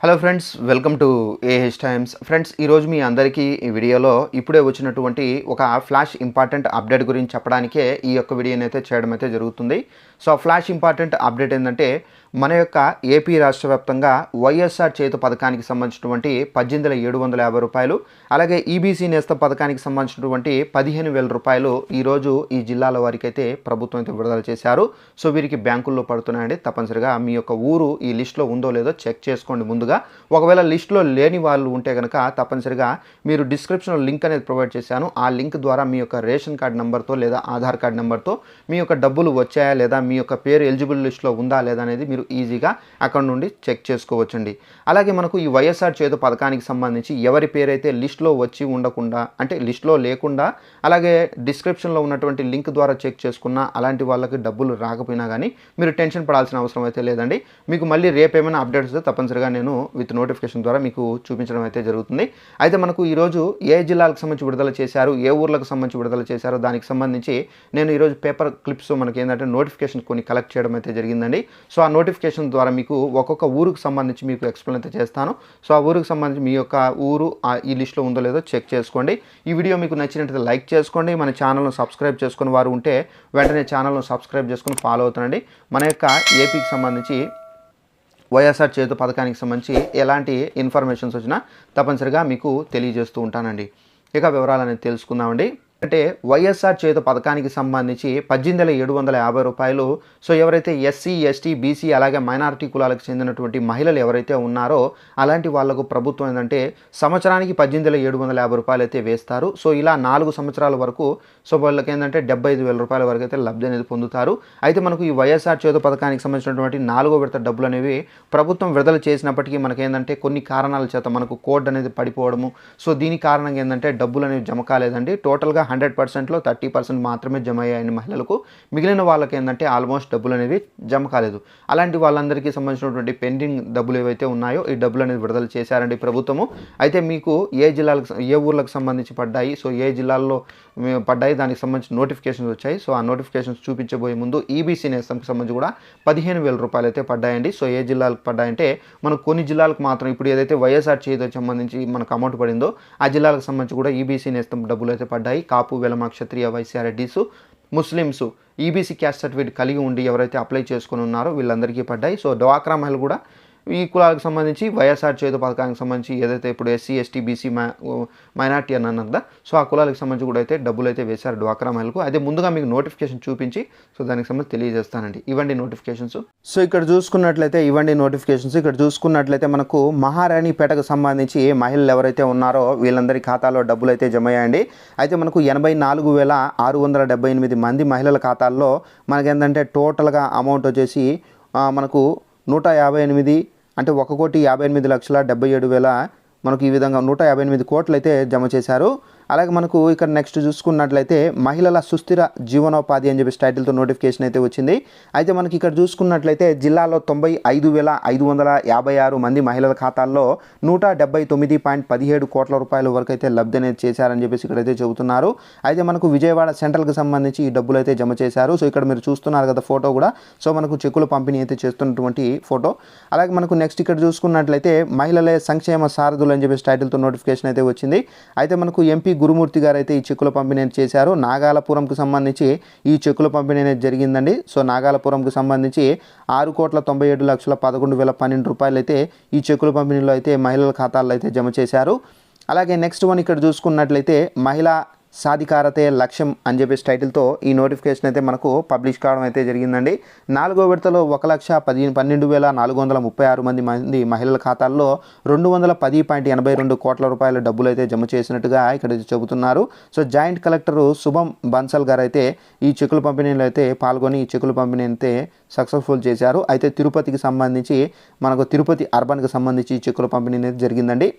Hello friends welcome to AH times friends ఈరోజు మీ అందరికీ ఈ వీడియోలో ఇప్పుడే వచ్చినటువంటి ఒక ఫ్లాష్ ఇంపార్టెంట్ అప్డేట్ గురించి చెప్పడానికే ఈ యొక్క వీడియోని అయితే చేయడం అయితే జరుగుతుంది. సో ఫ్లాష్ ఇంపార్టెంట్ అప్డేట్ ఏంటంటే మన యొక్క ఏపీ రాష్ట్ర వ్యాప్తంగా వైఎస్ఆర్ చేతు పథకానికి సంబంధించినటువంటి పద్దెనిమిది వేల ఏడు వందల యాభై రూపాయలు అలాగే ఈబీసీ నేస్త పథకానికి సంబంధించినటువంటి పదిహేను వేల రూపాయలు ఈరోజు ఈ జిల్లాల వారికి అయితే ప్రభుత్వం అయితే విడుదల చేశారు. సో వీరికి బ్యాంకుల్లో పడుతున్నాయండి. తప్పనిసరిగా మీ యొక్క ఊరు ఈ లిస్ట్లో ఉందో లేదో చెక్ చేసుకోండి ముందుగా. ఒకవేళ లిస్ట్లో లేని వాళ్ళు ఉంటే కనుక తప్పనిసరిగా మీరు డిస్క్రిప్షన్లో లింక్ అనేది ప్రొవైడ్ చేశాను. ఆ లింక్ ద్వారా మీ యొక్క రేషన్ కార్డ్ నెంబర్తో లేదా ఆధార్ కార్డ్ నెంబర్తో మీ యొక్క డబ్బులు వచ్చాయా లేదా మీ యొక్క పేరు ఎలిజిబుల్ లిస్ట్లో ఉందా లేదా అనేది మీరు ఈజీగా అక్కడ నుండి చెక్ చేసుకోవచ్చండి. అలాగే మనకు ఈ వైఎస్ఆర్ చేతు పథకానికి సంబంధించి ఎవరి పేరైతే లిస్ట్లో వచ్చి ఉండకుండా అంటే లిస్ట్లో లేకుండా అలాగే డిస్క్రిప్షన్లో ఉన్నటువంటి లింక్ ద్వారా చెక్ చేసుకున్న అలాంటి వాళ్ళకి డబ్బులు రాకపోయినా కానీ మీరు టెన్షన్ పడాల్సిన అవసరం అయితే లేదండి. మీకు మళ్ళీ రేపు ఏమైనా అప్డేట్స్ తప్పనిసరిగా నేను విత్ నోటిఫికేషన్ ద్వారా మీకు చూపించడం అయితే జరుగుతుంది. అయితే మనకు ఈరోజు ఏ జిల్లాలకు సంబంధించి విడుదల చేశారు ఏ ఊర్లకు సంబంధించి విడుదల చేశారు దానికి సంబంధించి నేను ఈరోజు పేపర్ క్లిప్స్ మనకి ఏంటంటే నోటిఫికేషన్ కొన్ని కలెక్ట్ చేయడం అయితే జరిగిందండి. సో ఆ నోటిఫికేషన్ ద్వారా మీకు ఒక్కొక్క ఊరికి సంబంధించి మీకు ఎక్స్ప్లెయిన్ అయితే చేస్తాను. సో ఆ ఊరికి సంబంధించి మీ యొక్క ఊరు ఆ ఈ లిస్ట్లో ఉందో లేదో చెక్ చేసుకోండి. ఈ వీడియో మీకు నచ్చినట్లయితే లైక్ చేసుకోండి. మన ఛానల్ను సబ్స్క్రైబ్ చేసుకుని వారు ఉంటే వెంటనే ఛానల్ను సబ్స్క్రైబ్ చేసుకుని ఫాలో అవుతానండి మన యొక్క ఏపీకి సంబంధించి వైఎస్ఆర్ చేతు పథకానికి సంబంధించి ఎలాంటి ఇన్ఫర్మేషన్స్ వచ్చినా తప్పనిసరిగా మీకు తెలియజేస్తూ ఉంటానండి. ఇక వివరాలు అనేది తెలుసుకుందామండి. అంటే వైఎస్ఆర్ చేతు పథకానికి సంబంధించి పద్దెనిమిది వేల ఏడు వందల యాభై రూపాయలు. సో ఎవరైతే ఎస్సీ ఎస్టీ బీసీ అలాగే మైనారిటీ కులాలకు చెందినటువంటి మహిళలు ఎవరైతే ఉన్నారో అలాంటి వాళ్ళకు ప్రభుత్వం ఏంటంటే సంవత్సరానికి పద్దెనిమిది వేల ఏడు వందల యాభై రూపాయలు అయితే వేస్తారు. సో ఇలా నాలుగు సంవత్సరాల వరకు సో వాళ్ళకి ఏంటంటే డెబ్బై ఐదు వేల రూపాయల వరకు అయితే లబ్ధి అనేది పొందుతారు. అయితే మనకు ఈ వైఎస్ఆర్ చేతు పథకానికి సంబంధించినటువంటి నాలుగో విడత డబ్బులు అనేవి ప్రభుత్వం విడుదల చేసినప్పటికీ మనకేంటంటే కొన్ని కారణాల చేత మనకు కోడ్ అనేది పడిపోవడము. సో దీని కారణంగా ఏంటంటే డబ్బులు అనేవి జమ కాలేదండి. టోటల్గా హండ్రెడ్ పర్సెంట్లో థర్టీ పర్సెంట్ మాత్రమే జమ అయ్యాయని మహిళలకు మిగిలిన వాళ్ళకి ఏంటంటే ఆల్మోస్ట్ డబ్బులు అనేవి జమ కాలేదు. అలాంటి వాళ్ళందరికీ సంబంధించినటువంటి పెండింగ్ డబ్బులు ఏవైతే ఉన్నాయో ఈ డబ్బులు అనేది విడుదల చేశారండి ప్రభుత్వము. అయితే మీకు ఏ జిల్లాలకు ఏ ఊర్లకు సంబంధించి పడ్డాయి? సో ఏ జిల్లాల్లో పడ్డాయి? దానికి సంబంధించి నోటిఫికేషన్స్ వచ్చాయి. సో ఆ నోటిఫికేషన్స్ చూపించబోయే ముందు ఈబీసీ నేస్తంకి సంబంధించి కూడా పదిహేను వేల రూపాయలు అయితే పడ్డాయండి. సో ఏ జిల్లాలకు పడ్డాయంటే మనకు కొన్ని జిల్లాలకు మాత్రం ఇప్పుడు ఏదైతే వైఎస్ఆర్ చేతికి సంబంధించి మనకు అమౌంట్ పడిందో ఆ జిల్లాలకు సంబంధించి కూడా ఈబీసీ నేస్తం డబ్బులు అయితే పడ్డాయి. Kapu Velama Kshatriya Vaishya Reddys Muslims EBC caste certificate కలిగి ఉండి ఎవరైతే అప్లై చేసుకుని ఉన్నారో వీళ్ళందరికీ పడ్డాయి. సో డ్వాక్రా మహిళ కూడా ఈ కులాలకు సంబంధించి వైఎస్ఆర్ చేతు పథకానికి సంబంధించి ఏదైతే ఇప్పుడు ఎస్సీ ఎస్టీ బీసీ మైనార్టీ అని అన్నదా సో ఆ కులాలకు సంబంధించి కూడా అయితే డబ్బులు అయితే వేశారు డ్వాక్రా మహిళకు అదే ముందుగా మీకు నోటిఫికేషన్ చూపించి సో దానికి సంబంధించి తెలియజేస్తానండి. ఇవ్వండి నోటిఫికేషన్స్. సో ఇక్కడ చూసుకున్నట్లయితే ఇవ్వండి నోటిఫికేషన్స్. ఇక్కడ చూసుకున్నట్లయితే మనకు మహారాణిపేటకు సంబంధించి మహిళలు ఎవరైతే ఉన్నారో వీళ్ళందరి ఖాతాలో డబ్బులు అయితే జమ అయ్యాయండి అయితే మనకు ఎనభై నాలుగు వేల ఆరు వందల డెబ్బై ఎనిమిది మంది మహిళల ఖాతాల్లో మనకేంటంటే టోటల్గా అమౌంట్ వచ్చేసి మనకు నూట యాభై ఎనిమిది అంటే ఒక కోటి యాభై ఎనిమిది లక్షల డెబ్బై ఏడు వేల మనకు ఈ విధంగా నూట యాభై ఎనిమిది కోట్లు అయితే జమ చేశారు. అలాగే మనకు ఇక్కడ నెక్స్ట్ చూసుకున్నట్లయితే మహిళల సుస్థిర జీవనోపాధి అని చెప్పి టైటిల్తో నోటిఫికేషన్ అయితే వచ్చింది. అయితే మనకి ఇక్కడ చూసుకున్నట్లయితే జిల్లాలో తొంభై ఐదు వేల ఐదు వందల యాభై ఆరు మంది మహిళల ఖాతాల్లో నూట డెబ్బై తొమ్మిది పాయింట్ పదిహేడు కోట్ల రూపాయల వరకు అయితే లబ్ధి అనేది చేశారని చెప్పేసి ఇక్కడైతే చెబుతున్నారు. అయితే మనకు విజయవాడ సెంట్రల్కి సంబంధించి ఈ డబ్బులు అయితే జమ చేశారు. సో ఇక్కడ మీరు చూస్తున్నారు కదా ఫోటో కూడా. సో మనకు చెక్కుల పంపిణీ అయితే చేస్తున్నటువంటి ఫోటో అలాగే మనకు నెక్స్ట్ ఇక్కడ చూసుకున్నట్లయితే మహిళలే సంక్షేమ సారథులు అని చెప్పేసి టైటిల్తో నోటిఫికేషన్ అయితే వచ్చింది. అయితే మనకు ఎంపీ గురుమూర్తి గారు అయితే ఈ చెక్కుల పంపిణీ చేశారు. నాగాలపురంకు సంబంధించి ఈ చెక్కుల పంపిణీ అనేది జరిగిందండి. సో నాగాలపురంకు సంబంధించి ఆరు కోట్ల తొంభై ఏడు లక్షల పదకొండు వేల పన్నెండు రూపాయలు అయితే ఈ చెక్కుల పంపిణీలో అయితే మహిళల ఖాతాల్లో అయితే జమ చేశారు. అలాగే నెక్స్ట్ వన్ ఇక్కడ చూసుకున్నట్లయితే మహిళా సాధికారతే లక్ష్యం అని చెప్పేసి టైటిల్తో ఈ నోటిఫికేషన్ అయితే మనకు పబ్లిష్ కావడం అయితే జరిగిందండి. నాలుగో విడతలో ఒక లక్ష పదిహేను పన్నెండు వేల నాలుగు వందల ముప్పై ఆరు మంది మంది మహిళల ఖాతాల్లో రెండు వందల పది పాయింట్ ఎనభై రెండు కోట్ల రూపాయల డబ్బులు అయితే జమ చేసినట్టుగా ఇక్కడ చెబుతున్నారు. సో జాయింట్ కలెక్టర్ శుభం బన్సల్ గారు అయితే ఈ చెక్కుల పంపిణీలో అయితే పాల్గొని ఈ చెక్కుల పంపిణీ అయితే సక్సెస్ఫుల్ చేశారు. అయితే తిరుపతికి సంబంధించి మనకు తిరుపతి అర్బన్కి సంబంధించి ఈ చెక్కుల పంపిణీ అనేది జరిగిందండి.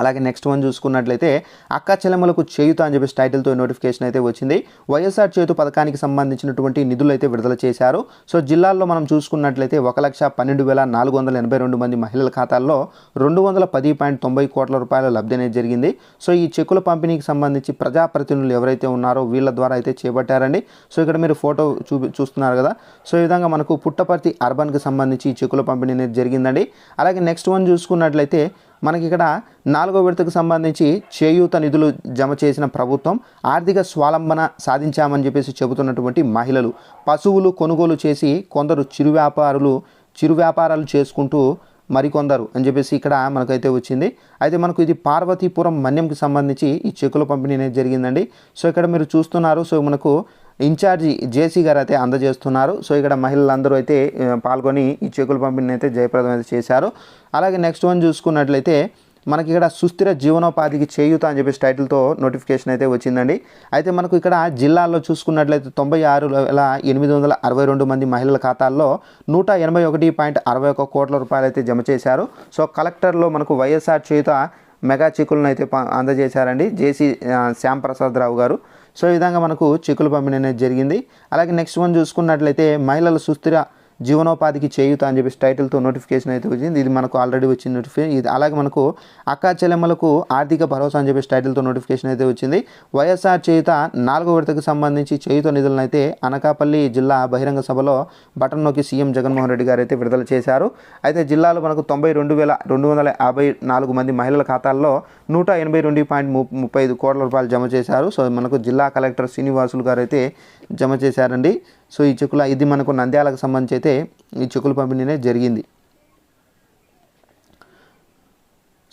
అలాగే నెక్స్ట్ వన్ చూసుకున్నట్లయితే అక్క చెల్లెమ్మలకు చేయుత అని చెప్పేసి టైటిల్తో నోటిఫికేషన్ అయితే వచ్చింది. వైఎస్ఆర్ చేతు పథకానికి సంబంధించినటువంటి నిధులు అయితే విడుదల చేశారు. సో జిల్లాల్లో మనం చూసుకున్నట్లయితే ఒక లక్ష పన్నెండు వేల నాలుగు వందల ఎనభై రెండు మంది మహిళల ఖాతాల్లో రెండు వందల పది పాయింట్ తొంభై కోట్ల రూపాయల లబ్ధి అనేది జరిగింది. సో ఈ చెక్కుల పంపిణీకి సంబంధించి ప్రజాప్రతినిధులు ఎవరైతే ఉన్నారో వీళ్ళ ద్వారా అయితే చేపట్టారండి. సో ఇక్కడ మీరు ఫోటో చూపి చూస్తున్నారు కదా. సో ఈ విధంగా మనకు పుట్టపర్తి అర్బన్కి సంబంధించి ఈ చెక్కుల పంపిణీ అనేది జరిగిందండి. అలాగే నెక్స్ట్ వన్ చూసుకున్నట్లయితే మనకి ఇక్కడ నాలుగో విడతకు సంబంధించి చేయూత నిధులు జమ చేసిన ప్రభుత్వం ఆర్థిక స్వాలంబన సాధించామని చెప్పేసి చెబుతున్నటువంటి మహిళలు. పశువులు కొనుగోలు చేసి కొందరు చిరు వ్యాపారులు చిరు వ్యాపారాలు చేసుకుంటూ మరికొందరు అని చెప్పేసి ఇక్కడ మనకైతే వచ్చింది. అయితే మనకు ఇది పార్వతీపురం మన్యంకి సంబంధించి ఈ చెక్కుల పంపిణీ అనేది జరిగిందండి. సో ఇక్కడ మీరు చూస్తున్నారు. సో మనకు ఇన్ఛార్జి జేసీ గారు అయితే అందజేస్తున్నారు. సో ఇక్కడ మహిళలందరూ అయితే పాల్గొని ఈ చెక్కుల పంపిణీ అయితే జయప్రదం అయితే చేశారు. అలాగే నెక్స్ట్ వన్ చూసుకున్నట్లయితే మనకి ఇక్కడ సుస్థిర జీవనోపాధికి చేయూత అని చెప్పేసి టైటిల్తో నోటిఫికేషన్ అయితే వచ్చిందండి. అయితే మనకు ఇక్కడ జిల్లాల్లో చూసుకున్నట్లయితే తొంభై ఆరు వేల ఎనిమిది వందల అరవై రెండు మంది మహిళల ఖాతాల్లో నూట ఎనభై ఒకటి పాయింట్ అరవై ఒక కోట్ల రూపాయలు అయితే జమ చేశారు. సో కలెక్టర్లో మనకు వైఎస్ఆర్ చేయుత మెగా చెక్కులను అయితే అందజేశారండి. జేసీ శ్యాంప్రసాద్ రావు గారు. సో ఈ విధంగా మనకు చెక్కులు పంపిణీ అనేది జరిగింది. అలాగే నెక్స్ట్ వన్ చూసుకున్నట్లయితే మహిళల సుస్థిర జీవనోపాధికి చేయుత అని చెప్పేసి టైటిల్తో నోటిఫికేషన్ అయితే వచ్చింది. ఇది మనకు ఆల్రెడీ వచ్చింది నోటిఫికేషన్. ఇది అలాగే మనకు అక్కా చెల్లెమ్మలకు ఆర్థిక భరోసా అని చెప్పేసి టైటిల్తో నోటిఫికేషన్ అయితే వచ్చింది. వైఎస్ఆర్ చేయుత నాలుగో విడతకు సంబంధించి చేయుత నిధులను అయితే అనకాపల్లి జిల్లా బహిరంగ సభలో బటన్ నొక్కి సీఎం జగన్మోహన్ రెడ్డి గారు అయితే విడుదల చేశారు. అయితే జిల్లాలో మనకు తొంభై రెండు వేల రెండు వందల యాభై నాలుగు మంది మహిళల ఖాతాల్లో నూట ఎనభై రెండు పాయింట్ ముప్పై ఐదు కోట్ల రూపాయలు జమ చేశారు. సో మనకు జిల్లా కలెక్టర్ శ్రీనివాసులు గారు అయితే జమ చేశారండి. సో ఈ చెక్కుల ఇది మనకు నంద్యాలకు సంబంధించి అయితే ఈ చెక్కుల పంపిణీనే జరిగింది.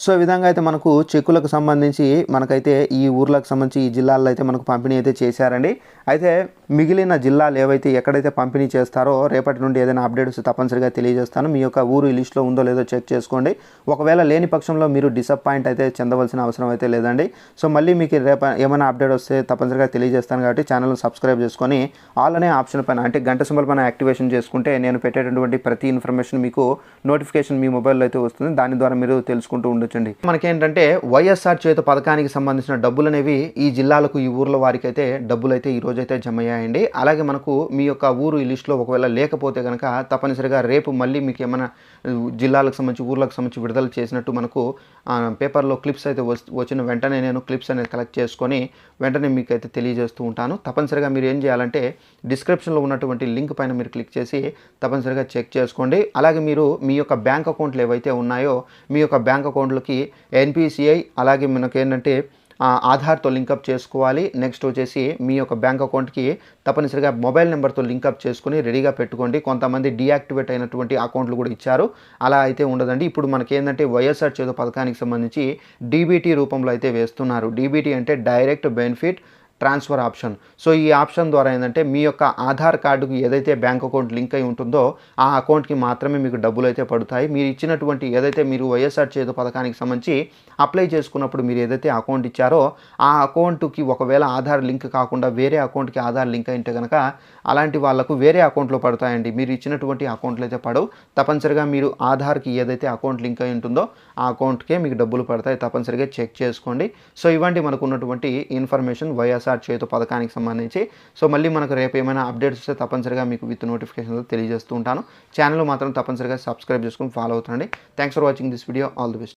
సో ఈ విధంగా అయితే మనకు చెక్కులకు సంబంధించి మనకైతే ఈ ఊర్లకు సంబంధించి ఈ జిల్లాల్లో అయితే మనకు పంపిణీ అయితే చేశారండి. అయితే మిగిలిన జిల్లాలు ఏవైతే ఎక్కడైతే పంపిణీ చేస్తారో రేపటి నుండి ఏదైనా అప్డేట్స్ తప్పనిసరిగా తెలియజేస్తాను. మీ యొక్క ఊరు ఈ లిస్టులో ఉందో లేదో చెక్ చేసుకోండి. ఒకవేళ లేని పక్షంలో మీరు డిసప్పాయింట్ అయితే చెందవలసిన అవసరం అయితే లేదండి. సో మళ్ళీ మీకు రేప ఏమైనా అప్డేట్ వస్తే తప్పనిసరిగా తెలియజేస్తాను కాబట్టి ఛానల్ని సబ్స్క్రైబ్ చేసుకొని ఆల్ అనే ఆప్షన్ పైన అంటే గంట సింబల్ పైన యాక్టివేషన్ చేసుకుంటే నేను పెట్టేటటువంటి ప్రతి ఇన్ఫర్మేషన్ మీకు నోటిఫికేషన్ మీ మొబైల్లో అయితే వస్తుంది. దాని ద్వారా మీరు తెలుసుకుంటూ ఉండొచ్చండి మనకేంటంటే వైఎస్ఆర్ చేత పథకానికి సంబంధించిన డబ్బులు అనేవి ఈ జిల్లాలకు ఈ ఊర్ల వారికైతే డబ్బులు అయితే ఈ రోజు అయితే జమ అయ్యాయండి అలాగే మనకు మీ యొక్క ఊరు ఈ లిస్టులో ఒకవేళ లేకపోతే కనుక తప్పనిసరిగా రేపు మళ్ళీ మీకు ఏమైనా జిల్లాలకు సంబంధించి ఊర్లకు సంబంధించి విడుదల చేసినట్టు మనకు పేపర్లో క్లిప్స్ అయితే వచ్చిన వెంటనే నేను క్లిప్స్ అనేది కలెక్ట్ చేసుకొని వెంటనే మీకు అయితే తెలియజేస్తూ ఉంటాను. తప్పనిసరిగా మీరు ఏం చేయాలంటే డిస్క్రిప్షన్లో ఉన్నటువంటి లింక్ పైన మీరు క్లిక్ చేసి తప్పనిసరిగా చెక్ చేసుకోండి. అలాగే మీరు మీ యొక్క బ్యాంక్ అకౌంట్లు ఏవైతే ఉన్నాయో మీ యొక్క బ్యాంక్ అకౌంట్లో అకౌంట్లకి ఎన్పిసిఐ అలాగే మనకు ఏంటంటే ఆధార్తో లింకప్ చేసుకోవాలి. నెక్స్ట్ వచ్చేసి మీ యొక్క బ్యాంక్ అకౌంట్కి తప్పనిసరిగా మొబైల్ నెంబర్తో లింకప్ చేసుకుని రెడీగా పెట్టుకోండి. కొంతమంది డీయాక్టివేట్ అయినటువంటి అకౌంట్లు కూడా ఇచ్చారు. అలా అయితే ఉండదండి. ఇప్పుడు మనకి ఏంటంటే వైఎస్ఆర్ చేదు పథకానికి సంబంధించి డీబీటీ రూపంలో అయితే వేస్తున్నారు. డీబీటీ అంటే direct benefit transfer option. So ఈ ఆప్షన్ ద్వారా ఏంటంటే మీ యొక్క ఆధార్ కార్డుకు ఏదైతే బ్యాంక్ అకౌంట్ లింక్ అయి ఉంటుందో ఆ అకౌంట్కి మాత్రమే మీకు డబ్బులు అయితే పడతాయి. మీరు ఇచ్చినటువంటి ఏదైతే మీరు వైఎస్ఆర్ చేదు పథకానికి సంబంధించి అప్లై చేసుకున్నప్పుడు మీరు ఏదైతే అకౌంట్ ఇచ్చారో ఆ అకౌంట్కి ఒకవేళ ఆధార్ లింక్ కాకుండా వేరే అకౌంట్కి ఆధార్ లింక్ అయితే కనుక అలాంటి వాళ్ళకు వేరే అకౌంట్లో పడతాయండి. మీరు ఇచ్చినటువంటి అకౌంట్లు అయితే పడవు. తప్పనిసరిగా మీరు ఆధార్కి ఏదైతే అకౌంట్ లింక్ అయి ఉంటుందో ఆ అకౌంట్కే మీకు డబ్బులు పడతాయి. తప్పనిసరిగా చెక్ చేసుకోండి. సో ఇవ్వండి మనకు ఉన్నటువంటి ఇన్ఫర్మేషన్ వైఎస్ఆర్ చేతు పథకానికి సంబంధించి. సో మళ్ళీ మనకు రేపు ఏమైనా అప్డేట్స్ వస్తే తప్పనిసరిగా మీకు విత్ నోటిఫికేషన్ తెలియజేస్తూ ఉంటాను. ఛానల్ మాత్రం తప్పనిసరిగా సబ్స్క్రైబ్ చేసుకొని follow అవుతుండండి. Thanks for watching this video all the best